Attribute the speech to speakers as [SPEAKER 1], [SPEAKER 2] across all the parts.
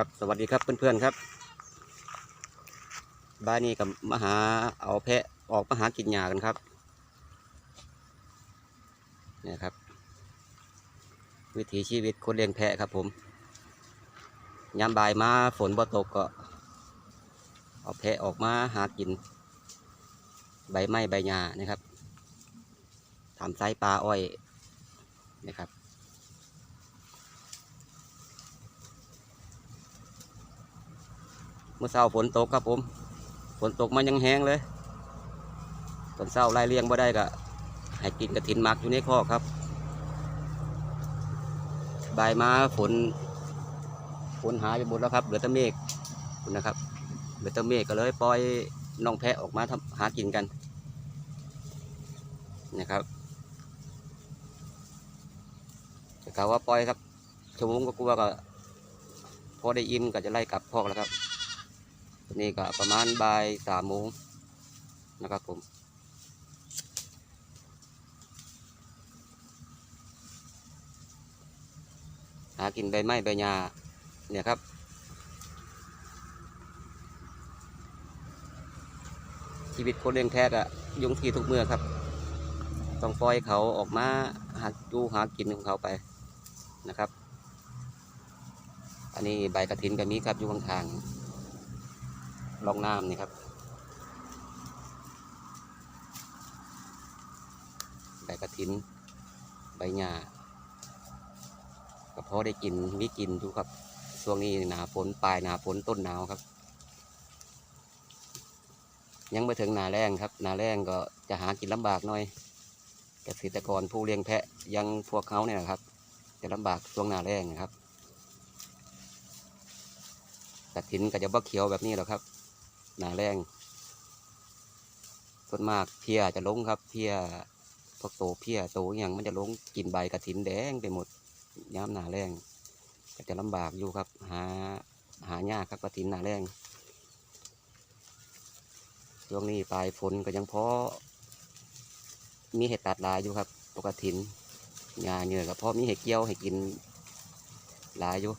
[SPEAKER 1] ครับสวัสดีครับเพื่อนๆครับบ้านนี้กับมาหาเอาแพะออกมาหากินหญ้ากันครับเนี่ยครับ วิถีชีวิตคนเลี้ยงแพะครับผมยามบ่ายมาฝนบ่ตกก็เอาแพะออกมาหากิน ใบไม้ใบหญ้านะครับทำไซปลาอ้อยนะครับ มื่อเช้าฝนตกครับผมฝนตกมันยังแห้งเลยตอนเช้าไล่เลี้ยงบ่ได้ก็ให้กินกระถินหมักอยู่ในคอกครับบายมาฝนฝนหายไปหมดแล้วครับเหลือแต่เมฆนะครับเหลือแต่เมฆก็เลยปล่อยน้องแพะออกมาทำหากินกันนะครับจะกล่าวว่าปล่อยครับชั่วโมงก็กลัวก็พอได้อิ่มก็จะไล่กลับคอกแล้วครับ นี่ก็ประมาณบ่ายสามโมงนะครับผมหากินใบไม้ใบหญ้าเนี่ยครับชีวิตคนเลี้ยงแพะอะยุ่งที่ทุกเมื่อครับ ต้องปล่อยเขาออกมาหาดูหากินของเขาไปนะครับ อันนี้ใบกระถินก็มีครับอยู่ข้างๆ ลองน้ำนี่ครับ ใบกระถิน ใบหญ้าก็พอได้กินมีกินดูครับช่วงนี้หนาฝนปลายหนาฝนต้นหนาวครับ ยังไม่ถึงหนาแรงครับหนาแรงก็จะหากินลำบากหน่อยเกษตรกรผู้เลี้ยงแพะยังพวกเขาเนี่ยครับ จะลำบากช่วงหนาแรงนะครับกระถินก็จะบ่เขียวแบบนี้แหละครับ หนาแรงส่วนมากเพียจะลงครับ เพียพวกโตเพียโตอย่างมันจะลงกินใบกระถินแดงไปหมดย้ำหนาแรงก็จะลำบากอยู่ครับ หาหายากครับกระถินหนาแรงช่วงนี้ปลายฝนก็ยังพอมีเห็ดตัดลายอยู่ครับ ปกตินหญ้าเหนื้อก็พอมีเห็ดเกี้ยวให้กินลายอยู่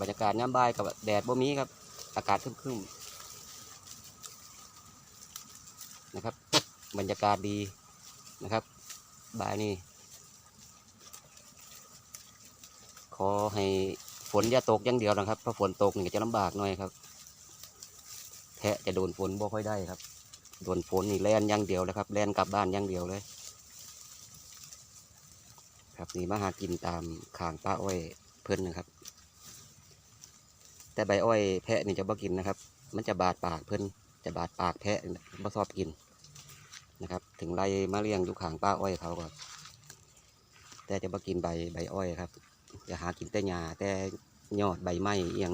[SPEAKER 1] บรรยากาศย่ำบายกับแดดบ่มีครับ อากาศครึมๆนะครับ บรรยากาศดีนะครับบายนี้ขอให้ฝนอย่าตกอย่างเดียวนะครับเพราะฝนตกนี่จะลำบากหน่อยครับ แพะจะโดนฝนบ่ค่อยได้ครับ โดนฝนนี่แล่นอย่างเดียวเลยครับแล่นกลับบ้านอย่างเดียวเลย ครับนี่มาหากินตามขางป้าอ้อยเพิ่นนะครับ แต่ใบอ้อยแพะนี่จะบ่กินนะครับ มันจะบาดปากเพิ่นจะบาดปากแพะบ่ชอบกินนะครับ ถึงไล่มาเลี้ยงอยู่ข้างป้าอ้อยเขาก็แต่จะบ่กินใบใบอ้อยครับจะหากินแต่หญ้าแต่ยอดใบไม้เอียง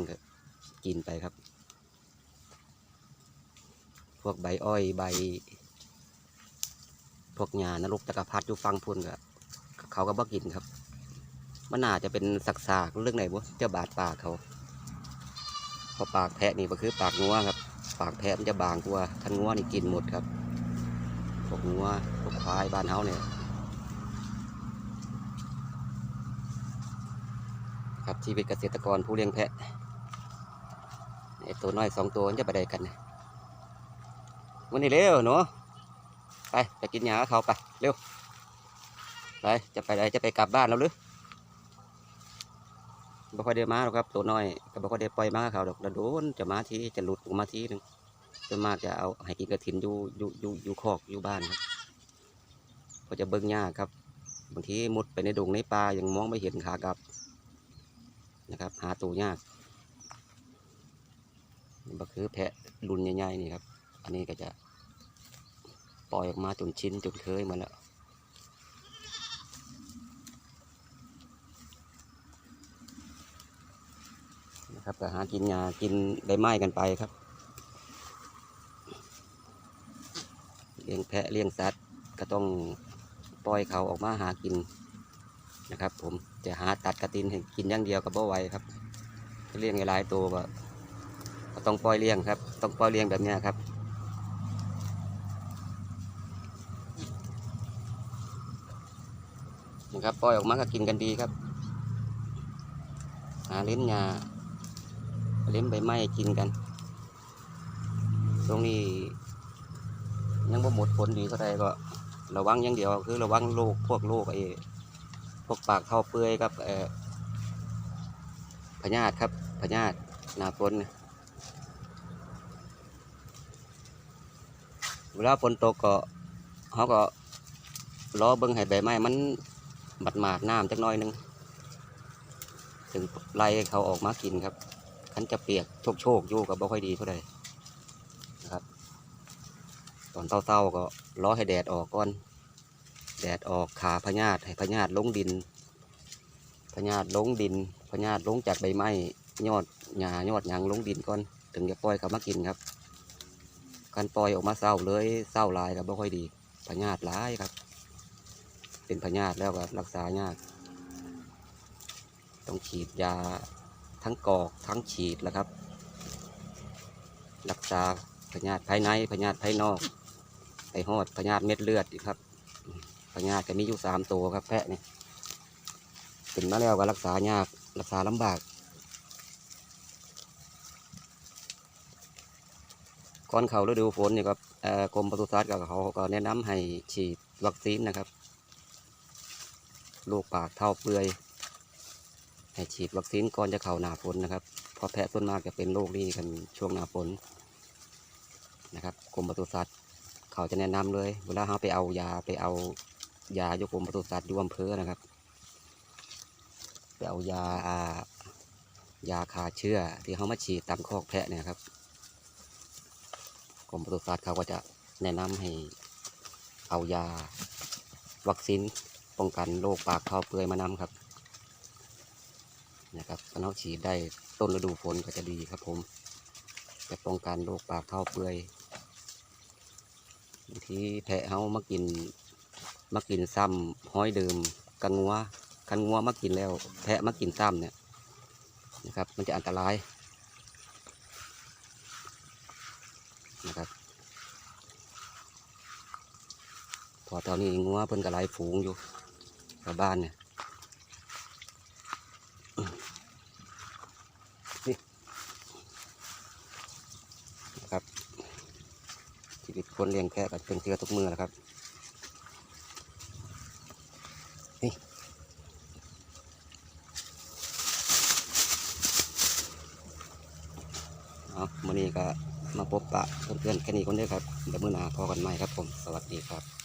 [SPEAKER 1] กินไปครับ พวกใบอ้อยใบ พวกหญ้านรกตะกพัดอยู่ฟังพุ่นก็เขาก็บ่กินครับ มันน่าจะเป็นสักสากๆเรื่องไหนบ่จะบาดปากเขา เพราะปากแพะนี่ก็คือปากงัวครับ ปากแพะมันจะบางกว่าทันงัวนี่กินหมดครับพวกงัวพวกควายบ้านเฮาเนี่ยครับชีวิตเกษตรกรผู้เลี้ยงแพะไอตัวน้อยสองตัวมันจะไปได้กันวันนี้เร็วหนูไปไปกินหญ้าเขาไปเร็วไปจะไปไหนจะไปกลับบ้านแล้วหรือ บ่ค่อยได้มาหรอกครับ ตัวน้อยก็บ่ค่อยได้ปล่อยมากเขาดอกแล้วโดนจะมาทีจะหลุดออกมาทีหนึงส่วนมากจะเอาให้กินกระถินอยู่อยู่อยู่อยู่คอกอยู่บ้านครับก็จะเบิ่งยากครับบางทีมุดไปในดงในป่ายังมองไม่เห็นขากลับนะครับ หาตัวยากนี่ก็คือแพะรุนใหญ่ๆนี่ครับ อันนี้ก็จะปล่อยออกมาจนชินจนเคยหมาแล้ว ครับก็หากินหญ้ากินใบไม้กันไปครับ เลี้ยงแพะเลี้ยงสัตว์ก็ต้องปล่อยเขาออกมาหากินนะครับ ผมจะหาตัดกระตินให้กินอย่างเดียวกับบ่ไหวครับเลี้ยงหลายตัวก็ต้องปล่อยเลี้ยงครับ ต้องปล่อยเลี้ยงแบบนี้ครับนะครับปล่อยออกมาก็กินกันดีครับ หาเล่นหญ้า เล่นใบไม้กินกัน ตรงนี้ยังบ่หมดผลดีเท่าใดก็ระวังอย่างเดียวคือระวังโรคพวกโรคไอ้พวกปากเข้าเปื่อยครับเอ่อพยาธิครับพยาธิหนาฝนเวลาฝนตกก็เขาก็รอเบิ่งให้ใบไม้มันบัดหมาดน้ำจักน้อยหนึงถึงไล่เขาออกมากินครับ คันจะเปียกโชกโชกอยู่กับบ่ค่อยดีเท่าใดนะครับ ตอนเศร้าๆก็รอให้แดดออกก่อน แดดออกขาพญาติให้พญาติลงดินพญาติลงดินพญาติลงจากใบไม้ยอดหญ้ายอดหยางลงดินก่อนถึงจะปล่อยเขามากินครับการปล่อยออกมาเศร้าเลยเศร้าลายครับบ่ค่อยดีพญาติหลายครับ เป็นพญาติแล้วก็รักษายาก ต้องฉีดยา ทั้งกอกทั้งฉีดแล้วครับ รักษาพยาธิภายในพยาธิภายนอกไปหอดพยาธิเม็ดเลือดอีกครับพยาธิก็มีอยู่สามตัวครับแพะนี่เป็นมาแล้วก็รักษายากรักษาลำบากก่อนเขาฤดูฝนนี่ครับกรมปศุสัตว์กับเขาก็แนะนำให้ฉีดวัคซีนนะครับโรคปากเท่าเปื่อย ให้ฉีดวัคซีนก่อนจะเข้าหนาฝนนะครับเพราะแพะส่วนมากจะเป็นโรคนี้กันช่วงหนาฝนนะครับกรมปศุสัตว์เขาจะแนะนำเลยเวลาเขาไปเอายาไปเอายายกรมปศุสัตว์อยู่อำเภอนะครับไปเอายาอ่ายาฆ่าเชื้อที่เขามาฉีดตามคอกแพะเนี่ยครับกรมปศุสัตว์เขาก็จะแนะนำให้เอายาวัคซีนป้องกันโรคปากเข้าเปื่อยมานำครับ นะครับถ้าเราฉีดได้ต้นฤดูฝนก็จะดีครับผมจะป้องกันโรคปากเท้าเปื่อยบางทีแพะเขามากินมากินซ้ำห้อยเดิมกันงัวกันงัวมากินแล้ว แพะมากินซ้ำเนี่ยนะครับ มันจะอันตรายนะครับพอตอนนี้งัวเพิ่นกระไรฝูงอยู่ชาวบ้านเนี่ย นะครับชี วิตคนเลี้ยงแพะก็เป็นเทือทุกมือแหละครับนี่เอามือนี้ก็มาพบปะเพื่อนๆแค่นี้คนเดียวครับเดี๋ยวมื่อหน้าพอกันใหม่ครับผม สวัสดีครับ